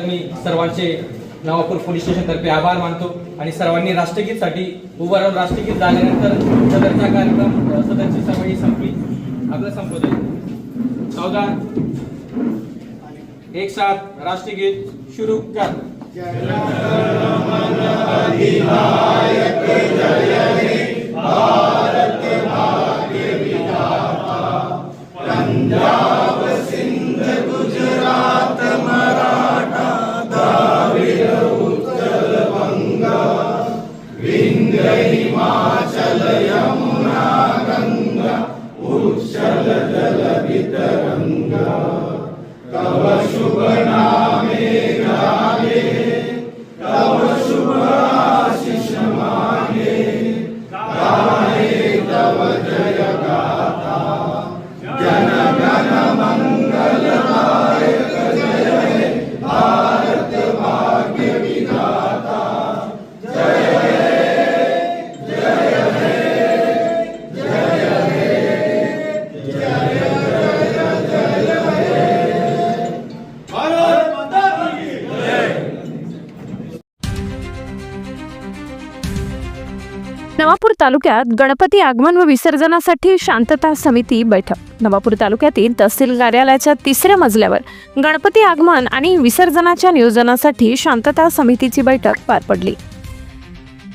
मी सर्वांचे नवापूर पोलीस स्टेशनतर्फे आभार मानतो आणि सर्वांनी राष्ट्रगीतसाठी उभं राहून राष्ट्रगीत झाल्यानंतर सदरचा कार्यक्रम सदरची चळवळी संपली आपलं संपवतोय चौदा एक साथ राष्ट्रगीत सुरू कर नवापूर तालुक्यात गणपती आगमन व विसर्जनासाठी शांतता समिती बैठक. नवापूर तालुक्यातील तहसील कार्यालयाच्या तिसऱ्या मजल्यावर गणपती आगमन आणि विसर्जनाच्या नियोजनासाठी शांतता समितीची बैठक पार पडली.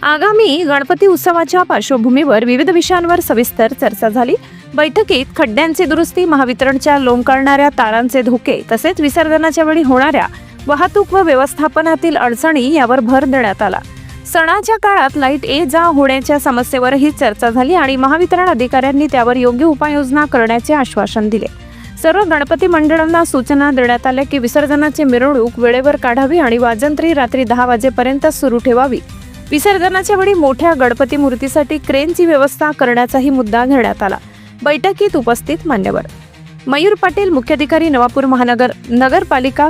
आगामी गणपती उत्सवाच्या पार्श्वभूमीवर विविध विषयांवर सविस्तर चर्चा झाली. बैठकीत खड्ड्यांची दुरुस्ती महावितरणच्या लोंबकळणाऱ्या तारांचे धोके तसेच विसर्जनाच्या वेळी होणाऱ्या वाहतूक व व्यवस्थापनातील अडचणी यावर भर देण्यात आला. सणाच्या काळात लाइट ये जा होण्याच्या समस्येवरही चर्चा झाली आणि महावितरण अधिकाऱ्यांनी त्यावर योग्य उपाययोजना करण्याचे आश्वासन दिले. सर्व गणपती मंडळांना सूचना देण्यात आल्या की विसर्जनाची मिरवणूक वेळेवर काढावी आणि वाजंत्री रात्री दहा वाजेपर्यंत सुरू ठेवावी. विसर्जनाच्या वेळी मोठ्या गणपती मूर्तीसाठी क्रेनची व्यवस्था करण्याचाही मुद्दा घेण्यात आला. बैठकीत उपस्थित मान्यवर. मयूर पाटील मुख्याधिकारी नवापूर महानगर नगरपालिका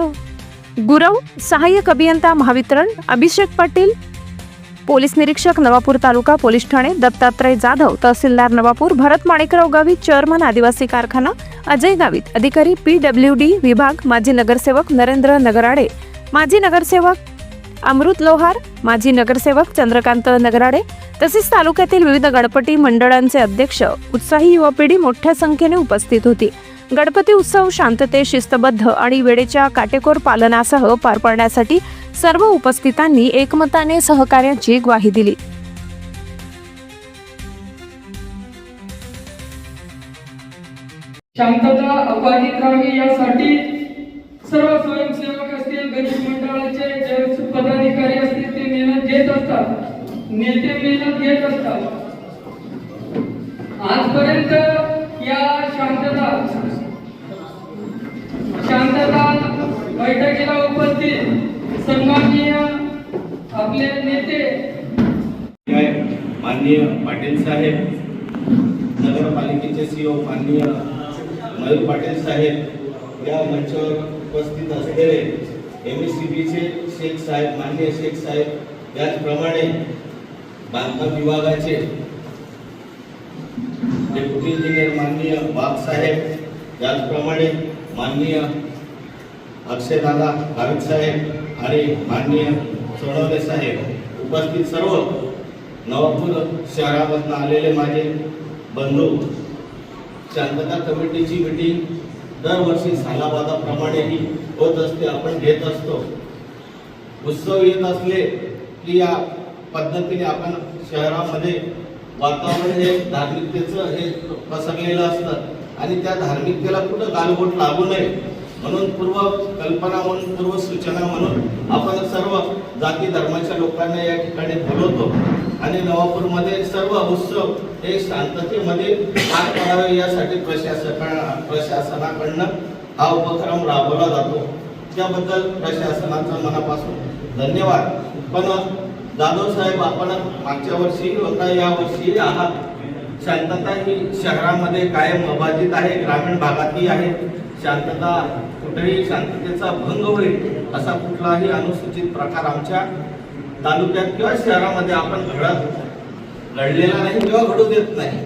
गुरव सहाय्यक अभियंता महावितरण अभिषेक पाटील पोलीस निरीक्षक नवापूर तालुका पोलीस ठाणे दत्तात्रय जाधव तहसीलदार नवापूर भरत माणिकराव गावित चेअरमन आदिवासी कारखाना अजय गावित अधिकारी पी डब्ल्यू डी विभाग माजी नगरसेवक नरेंद्र नगराडे माजी नगरसेवक अमृत लोहार माजी नगरसेवक चंद्रकांत नगराडे तसेच तालुक्यातील विविध गणपती मंडळांचे अध्यक्ष उत्साही युवा पिढी मोठ्या संख्येने उपस्थित होती. गणपती उत्सव शांतते शिस्तबद्ध आणि वेळेच्या काटेकोर पालनासह पार पाडण्यासाठी सर्व उपस्थितांनी एकमताने सहकार्याची ग्वाही दिली. शांतता अबाधित राहावी यासाठी सर्व स्वयंसेवक असतील गरीब मंडळाचे पदाधिकारी असतील ते मेहनत घेत असतात. नेते मेहनत घेत असतात. आजपर्यंत या शांतता शांतता बैठकीला उपस्थित सन्माननीय आपले नेते. माननीय पाटील साहेब नगरपालिकेचे सीओ माननीय मयूर पाटील साहेब या मंचावर उपस्थित असलेले एम एस सी बीचे शेख साहेब माननीय शेख साहेब त्याचप्रमाणे बांधकाम विभागाचे डेप्युटी इंजिनियर माननीय वाघ साहेब त्याचप्रमाणे माननीय अक्षयदादा गावित साहेब आणि माननीय सोनवणे साहेब उपस्थित सर्व नवापूर शहरामधून आलेले माझे बंधू शांतता कमिटीची मिटिंग दरवर्षी सालाबादाप्रमाणे ही होत असते आपण घेत असतो. उत्सव येत असले की या पद्धतीने आपण शहरामध्ये वातावरण हे धार्मिकतेचं हे पसरलेलं असतं. आणि त्या धार्मिकतेला कुठं गालबोट लागू नये म्हणून पूर्व कल्पना म्हणून पूर्व सूचना म्हणून आपण सर्व जाती धर्माच्या लोकांना या ठिकाणी बोलवतो. आणि नवापूरमध्ये सर्व उत्सव हे शांततेमध्ये पार पडावे यासाठी प्रशासका प्रशासनाकडनं हा उपक्रम राबवला जातो. त्याबद्दल प्रशासनाचा मनापासून धन्यवाद. पण जाधव साहेब आपण मागच्या वर्षी होता या वर्षी आहात. शांतता ही शहरामध्ये कायम अबाधित आहे ग्रामीण भागातही आहे. शांतता कुठेही शांततेचा भंग होईल असा कुठलाही अनुसूचित प्रकार आमच्या तालुक्यात किंवा शहरामध्ये आपण घडत घडलेला नाही किंवा घडू देत नाही.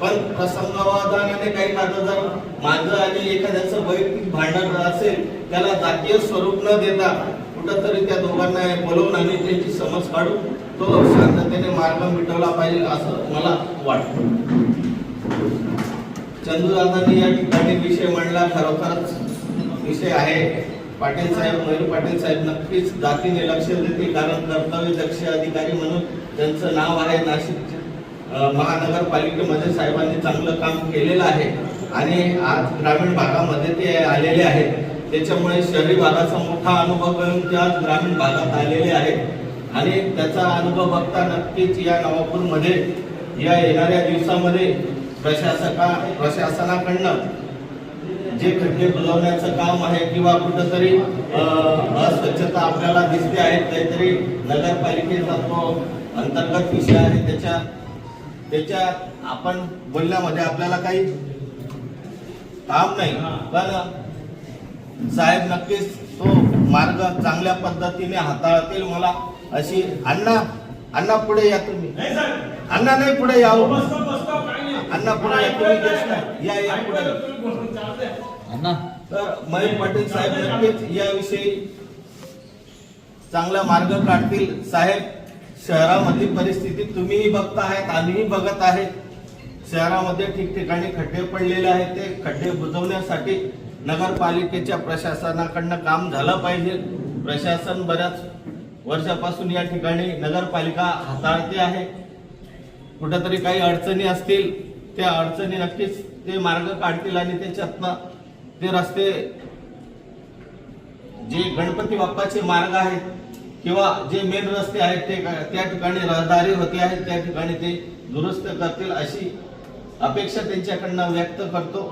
पण प्रसंगावादाने काही माझं जर माझं आणि एखाद्याचं वैयक्तिक भांडण असेल त्याला जातीय स्वरूप न देता कुठंतरी त्या दोघांना बोलवून आणि त्यांची समज काढून तो शांततेने मार्ग मिटवला पाहिजे असं मला वाटतं. चंदूदादांनी या ठिकाणी विषय मांडला खरोखरच विषय आहे. पाटील साहेब मयूर पाटील साहेब नक्कीच जातीने लक्ष देतील कारण कर्तव्य दक्ष अधिकारी म्हणून त्यांचं नाव आहे नाशिक महानगरपालिकेमध्ये साहेबांनी चांगलं काम केलेलं आहे. आणि आज ग्रामीण भागामध्ये ते आलेले आहेत. त्याच्यामुळे शहरी भागाचा मोठा अनुभव घेऊन ते आज ग्रामीण भागात आलेले आहेत. आणि त्याचा अनुभव बघता नक्कीच या नवापूरमध्ये या येणाऱ्या दिवसामध्ये प्रशासका प्रशासनाकडनं जे खड्डे बुजवण्याचं काम आहे किंवा कुठंतरी अस्वच्छता आपल्याला दिसते आहे काहीतरी नगरपालिकेचा तो अंतर्गत विषय आहे त्याच्या त्याच्या आपण बोलण्यामध्ये आपल्याला काही काम नाही. पण साहेब नक्कीच तो मार्ग चांगल्या पद्धतीने हाताळतील मला अशी अण्णा अण्णा पुढे या तुम्ही. अण्णा नाही पुढे या. अण्णा पुढे या तुम्ही आहे. या या पुढे तर मयूर पाटील साहेब नक्कीच याविषयी चांगला मार्ग काढतील. साहेब शहरामधली परिस्थिती तुम्हीही बघता आहेत आम्हीही बघत आहेत. शहरामध्ये ठिकठिकाणी खड्डे पडलेले आहेत. ते खड्डे बुजवण्यासाठी नगरपालिकेच्या प्रशासनाकडनं काम झालं पाहिजे. प्रशासन बऱ्याच वर्षापासून या ठिकाणी नगरपालिका हाताळते आहे. कुठेतरी काही अडचणी असतील त्या अडचणी नक्कीच ते मार्ग काढतील आणि त्याच्यातनं ते रस्ते जे गणपती बाप्पाचे मार्ग आहेत किंवा जे मेन रस्ते आहेत ते त्या ठिकाणी रहदारी होते आहेत त्या ठिकाणी ते दुरुस्त करतील अशी अपेक्षा त्यांच्याकडनं व्यक्त करतो.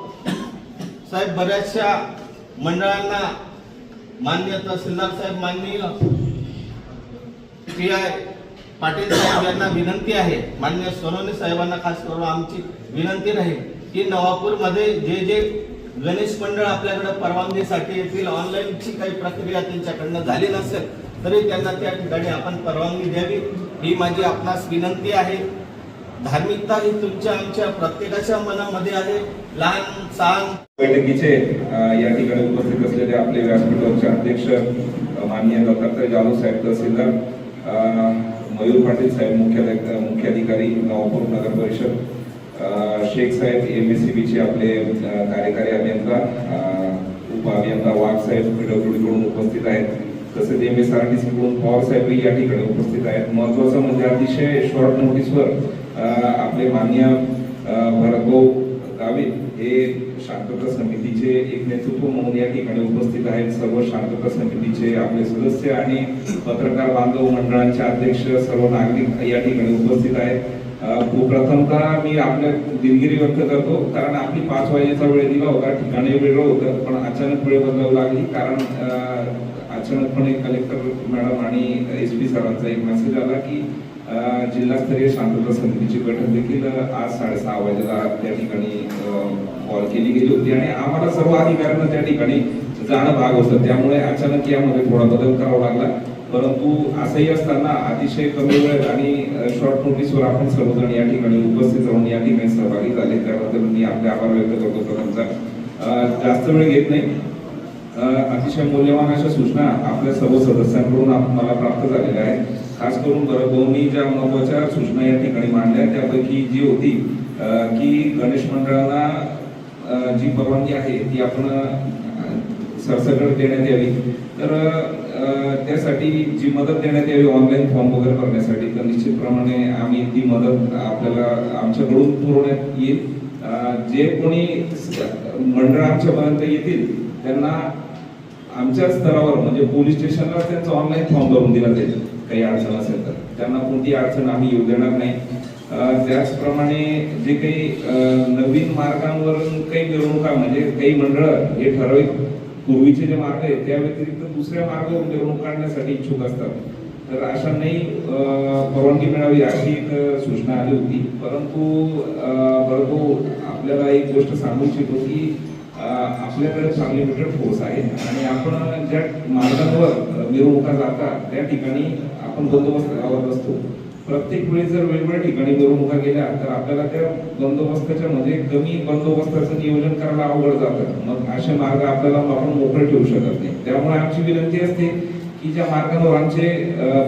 साहेब बऱ्याचशा मंडळांना मान्य तहसीलदार साहेब माननीय पी आय पाटील साहेब यांना विनंती आहे. मान्य सोनवणे साहेबांना खास करून आमची विनंती राहील की नवापूरमध्ये जे जे गणेश मंडळ आपल्याकडे परवानगीसाठी येतील ऑनलाईनची काही प्रक्रिया त्यांच्याकडनं झाली नसेल तरी त्यांना त्या ठिकाणी आपण परवानगी द्यावी. ही माझी आपणास विनंती आहे. धार्मिकता ही तुमच्या आमच्या प्रत्येकाच्या मनामध्ये आहे. लहान सहान बैठकीचे या ठिकाणी उपस्थित असलेले आपले व्यासपीठाचे अध्यक्ष माननीय डॉक्टर जाधव साहेब तहसीलदार मयूर पाटील साहेब मुख्याधिक- मुख्याधिकारी नवापूर नगर परिषद. शेख साहेब एम एस सी बीचे आपले कार्यकारी अभियंता उप अभियंता वाघ साहेब पीडब्ल्यूडीकडून उपस्थित आहेत. तसेच M S R T C कडून पवार साहेबही या ठिकाणी उपस्थित आहेत. महत्वाचं म्हणजे अतिशय शॉर्ट नोटीसवर आपले मान्य भरतभाऊ गावित हे शांतता समितीचे एक नेतृत्व म्हणून या ठिकाणी उपस्थित आहेत सर्व शांतता समितीचे आपले सदस्य आणि पत्रकार बांधव मंडळांचे अध्यक्ष सर्व नागरिक या ठिकाणी उपस्थित आहेत. प्रथमतः मी आपल्या दिलगिरी व्यक्त करतो कारण आपली पाच वाजेचा वेळ दिला होता ठिकाणी वेळ होतं पण अचानक वेळ बदलावी लागली कारण अचानकपणे कलेक्टर मॅडम आणि एस पी सरांचा एक मेसेज आला की जिल्हास्तरीय शांतता समितीची बैठक देखील आज साडेसहा वाजेला त्या ठिकाणी केली गेली होती आणि आम्हाला सर्व अधिकाऱ्यांना त्या ठिकाणी जाणं भाग होतं. त्यामुळे अचानक यामध्ये थोडा बदल करावा लागला. परंतु असंही असताना अतिशय कमी वेळ आणि शॉर्ट नोटीसवर आपण सर्वजण या ठिकाणी उपस्थित राहून या ठिकाणी सहभागी झाले. त्याबद्दल मी आपले आभार व्यक्त करतो सर्वांचा जास्त वेळ घेत नाही. अतिशय मूल्यवान अशा सूचना आपल्या सर्व सदस्यांकडून मला प्राप्त झालेल्या आहेत. खास करून बरं ज्या महत्त्वाच्या सूचना या ठिकाणी मांडल्या त्यापैकी जी होती की गणेश मंडळांना जी परवानगी आहे ती आपण सरसकट देण्यात यावी. तर त्यासाठी जी मदत देण्यात यावी ऑनलाईन फॉर्म वगैरे भरण्यासाठी तर निश्चितप्रमाणे आम्ही ती मदत आपल्याला आमच्याकडून पुरवण्यात येईल. जे कोणी मंडळ आमच्यापर्यंत येतील त्यांना आमच्या स्तरावर म्हणजे पोलीस स्टेशनला त्यांचा ऑनलाईन फॉर्म भरून दिला जाईल. काही अडचण असेल तर. त्यांना कोणती अडचण आम्ही येऊ देणार नाही. त्याचप्रमाणे जे काही नवीन मार्गांवरून काही मिरवणुका म्हणजे काही मंडळ हे ठराविक पूर्वीचे जे मार्ग आहेत त्या व्यतिरिक्त दुसऱ्या मार्गावरून मिरवणूक काढण्यासाठी इच्छुक असतात. तर अशांनाही परवानगी मिळावी अशी एक सूचना आली होती. परंतु बरोबर आपल्याला एक गोष्ट सांगू इच्छितो की आपल्याकडे चांगली लिमिटेड फोर्स आहे आणि आपण ज्या मार्गांवर मिरवणुका जातात त्या ठिकाणी आपण बंदोबस्त लावत असतो. प्रत्येक वेळी जर वेगवेगळ्या ठिकाणी मिरवणुका गेल्या तर आपल्याला त्या बंदोबस्ताच्या मध्ये कमी बंदोबस्ताचं नियोजन करायला अवघड जातं. मग असे मार्ग आपल्याला आपण मोकळे ठेवू शकत नाही. त्यामुळे आमची विनंती असते की ज्या मार्गांवर आमचे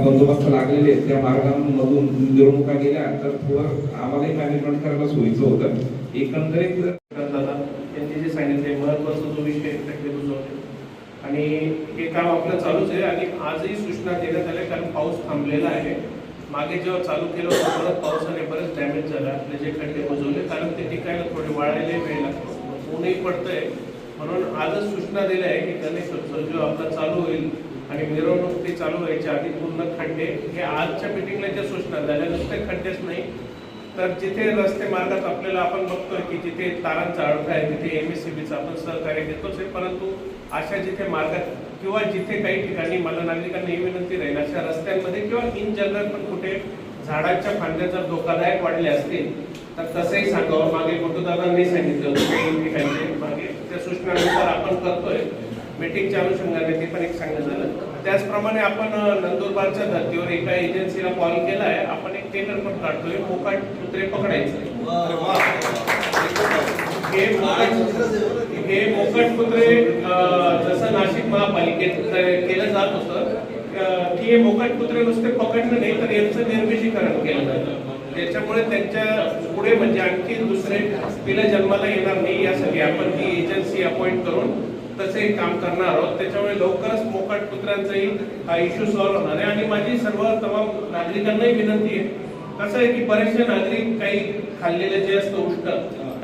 बंदोबस्त लागलेले आहेत त्या मार्गांमधून मिरवणुका गेल्या तर थोडं आम्हालाही मॅनेजमेंट करायला सोयीचं होतं. एकंदरीत त्यांनी जे सांगितले महत्त्वाचा जो विषय आणि हे काम आपलं चालूच आहे आणि आजही सूचना देण्यात आल्या कारण पाऊस थांबलेला आहे. मागे जेव्हा चालू केलं होतं परत पावसाने बरेच डॅमेज झालं. आपले जे खड्डे बुजवले कारण ते टिकायला थोडे वाळायला वेळ लागतो. ऊनही पडतंय. म्हणून आजच सूचना दिल्या आहे की गणेशोत्सव जो आपला चालू होईल आणि मिरवणूक ती चालू व्हायच्या आधी पूर्ण खड्डे हे आजच्या मिटिंगला ज्या सूचना झाल्या नुसते खड्डेच नाही. तर जिथे रस्ते मार्गात आपल्याला आपण बघतोय की जिथे तारांचा अडथळा आहे तिथे एम एस सी बीचा आपण सहकार्य देतोच आहे. परंतु अशा जिथे मार्गात किंवा जिथे काही ठिकाणी मला नागरिकांना ही विनंती राहील अशा रस्त्यांमध्ये किंवा इन जनरल पण कुठे झाडाच्या फांद्या जर धोकादायक वाढले असतील तर तसंही सांगावं. मागे दादांनी सांगितलं होतं ठिकाणी. मागे त्या सूचनानुसार आपण करतोय. मीटिंगच्या अनुषंगाने ते पण एक सांगणं झालं. त्याचप्रमाणे आपण नंदुरबारच्या धर्तीवर एका एजन्सीला कॉल केला आहे आपण एक टेंडर पण काढतोय. मोकाट कुत्रे पकडायचं. हे मोकाट हे मोकाट कुत्रे जसं नाशिक महापालिकेत केलं जात होतं की हे मोकाट कुत्रे नुसते पकडलं नाही तर यांचं निर्मिशीकरण केलं जातं. त्याच्यामुळे त्यांच्या पुढे म्हणजे आणखी दुसरे पिलं जन्माला येणार नाही यासाठी आपण ती एजन्सी अपॉइंट करून तसे काम करणार आहोत. त्याच्यामुळे लवकरच मोकाट कुत्र्यांचाही हा इश्यू सॉल्व्ह होणार आहे. आणि माझी सर्व तमाम नागरिकांनाही विनंती आहे कसं आहे की बरेचसे नागरिक काही खाल्लेले जे असतं उष्ट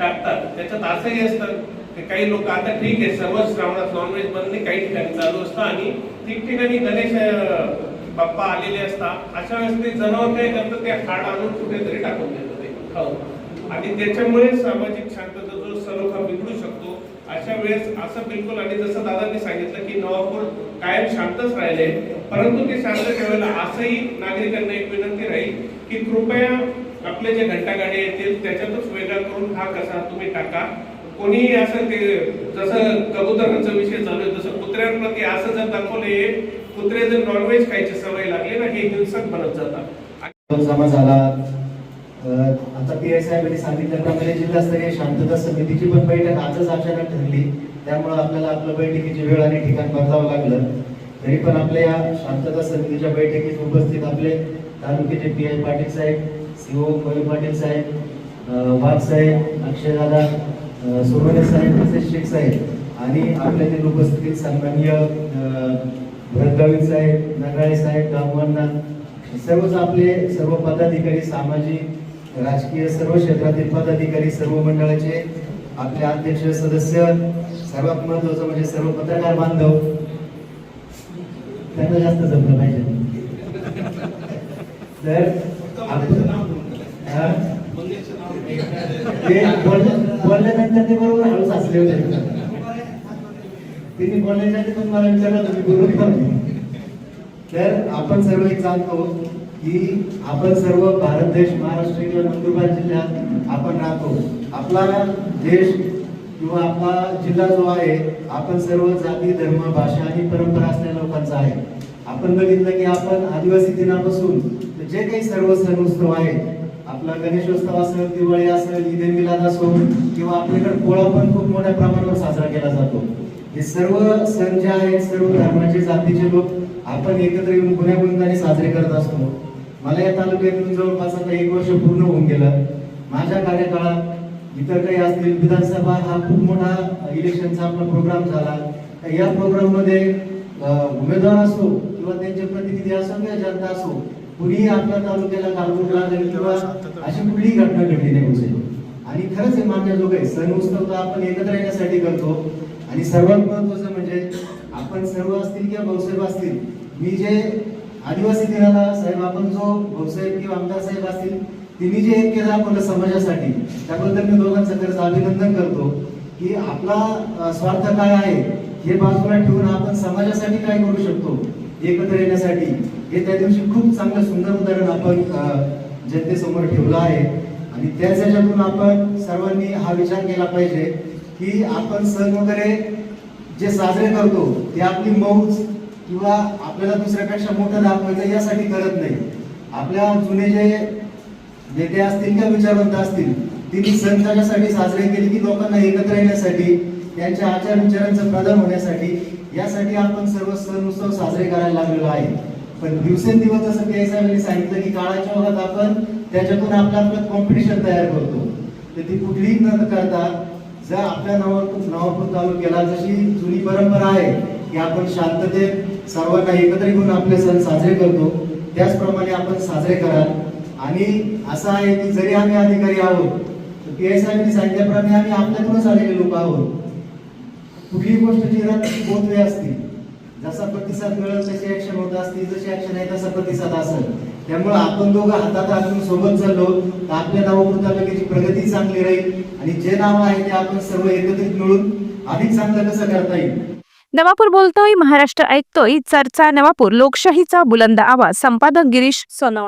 टाकतात. त्याच्यात असंही असतं की काही लोक आता ठीक आहे सर्व श्रावणात नॉनव्हेज बंद नाही काही ठिकाणी चालू असतं आणि ठिकठिकाणी गणेश बाप्पा आलेले असतात. अशा वेळेस ते जनावर काय करतं ते हाड आणून कुठेतरी टाकून देतं ते. खाऊन आणि त्याच्यामुळे सामाजिक शांतता जो सलोखा बिघडू शकतो अशा वेळेस असं बिलकुल आणि जसं दादांनी सांगितलं की नवापूर कायम शांतच राहिले परंतु ते शांत ठेवायला असंही नागरिकांना एक विनंती राहील की कृपया आपले जे घंटागाडे येतील त्याच्यातच वेगळा करून हा कसा तुम्ही टाका. कोणीही असं ते जसं कबुतरांचा विषय चालू आहे तसं कुत्र्यांप्रती असं जर दाखवले कुत्रे जर नॉनव्हेज खायची सवय लागली ना हे हिंसक बनत जातात. जमा झाला. आता पी एस साहेबांनी सांगितल्याप्रमाणे जिल्हास्तरीय शांतता समितीची पण बैठक आजच अचानक ठरली. त्यामुळे आपल्याला आपलं बैठकीची वेळ आणि ठिकाण बदलावं लागलं. तरी पण आपल्या या शांतता समितीच्या बैठकीत उपस्थित आपले तालुक्याचे पी आय पाटील साहेब सीओ मयूर पाटील साहेब वाघ साहेब अक्षयदादा सोमने साहेब तसेच शेख साहेब आणि आपल्या ते उपस्थित सन्माननीय भरतगावी भरत गावित साहेब नगाळे साहेब दामवांना सर्वच आपले सर्व पदाधिकारी सामाजिक राजकीय सर्व क्षेत्रातील पदाधिकारी सर्व मंडळाचे आपले अध्यक्ष सदस्य सर्वात महत्वाचं म्हणजे सर्व पत्रकार बांधव त्यांना जास्त जमलं पाहिजे. तर आपण- ते बोलल्यानंतर ते बरोबर हळूच असले होते. तिने बोलण्याच्या पण मला विचारलं तुम्ही गुरु तर आपण सर्व एक जाणतो की आपण सर्व भारत देश महाराष्ट्र किंवा नंदुरबार जिल्ह्यात आपण राहतो. आपला देश किंवा आपला जिल्हा जो आहे आपण सर्व जाती धर्म भाषा आणि परंपरा असलेल्या लोकांचा आहे. आपण बघितलं की आपण आदिवासी दिनापासून जे काही सर्व सण उत्सव आहे आपला गणेशोत्सव असेल दिवाळी असेल ईद मिलाद असो किंवा आपल्याकडे पोळा पण खूप मोठ्या प्रमाणावर साजरा केला जातो. हे सर्व सण जे आहेत सर्व धर्माचे जातीचे लोक आपण एकत्र येऊन गुण्यागुंताने साजरे करत असतो. मला या तालुक्यातून जवळपास आता एक वर्ष पूर्ण होऊन गेलं. माझ्या कार्यकाळात इतर काही असतील विधानसभा हा खूप मोठा इलेक्शनचा आपला प्रोग्राम झाला. तर या प्रोग्राममध्ये उमेदवार असो किंवा त्यांचे प्रतिनिधी असो किंवा जनता असो कुणीही आपल्या तालुक्याला गालबोट लागेल किंवा अशी कुठलीही घटना घडली नाही पाहिजे आणि खरंच हे मानण्याजोग आहे सण उत्सव तर आपण एकत्र येण्यासाठी करतो. आणि सर्वात महत्वाचं म्हणजे आपण सर्व असतील किंवा भाऊसाहेब असतील मी जे आदिवासी दिनाला साहेब आपण जो भाऊसाहेब किंवा आमदार साहेब असतील तिने जे एक केलं आपल्या समाजासाठी त्याबद्दल मी दोघांचं खरंच अभिनंदन करतो की आपला स्वार्थ काय आहे हे बाजूला ठेवून आपण समाजासाठी काय करू शकतो एकत्र येण्यासाठी? हे त्या दिवशी खूप चांगलं सुंदर उदाहरण आपण जनतेसमोर ठेवलं आहे. आणि त्याच ह्याच्यातून आपण सर्वांनी हा विचार केला पाहिजे की आपण सण वगैरे जे साजरे करतो ते आपली मौज किंवा आपल्याला दुसऱ्यापेक्षा मोठं दाखवायचं यासाठी करत नाही. आपल्या जुने जे नेते असतील किंवा विचारवंत असतील तिने सण कशासाठी साजरे केले की लोकांना एकत्र येण्यासाठी त्यांच्या आचार विचारांचं प्रदान होण्यासाठी यासाठी आपण सर्व सण उत्सव साजरे करायला लागलेलो आहे. पण दिवसेंदिवस जसं पी साहेबांनी सांगितलं की काळाच्या ओघात आपण त्याच्यातून आपलं आपलं कॉम्पिटिशन तयार करतो. तर ती कुठलीही न करता जर आपल्या नवापूर नवापूर तालुक्याला जशी जुनी परंपरा आहे की आपण शांततेत सर्वांना एकत्र घेऊन आपले सण साजरे करतो त्याचप्रमाणे आपण साजरे कराल. आणि असं आहे की जरी आम्ही अधिकारी आहोत पी एस आय सांगितल्याप्रमाणे आम्ही आपल्यातूनच आलेले लोक आहोत. कुठलीही गोष्ट जी रथ बोध असते. जसा प्रतिसाद मिळेल तशी ऍक्शन होत असते जशी ऍक्शन आहे तसा प्रतिसाद असेल. त्यामुळे आपण दोघं हातात हात सोबत चाललो तर आपल्या नावापूर प्रगती चांगली राहील. आणि जे नाव आहे ते आपण सर्व एकत्रित मिळून अधिक चांगलं कसं करता येईल? नवापूर बोलतोय महाराष्ट्र ऐकतोय चर्चा नवापूर लोकशाहीचा बुलंद आवाज. संपादक गिरीश सोनवणे.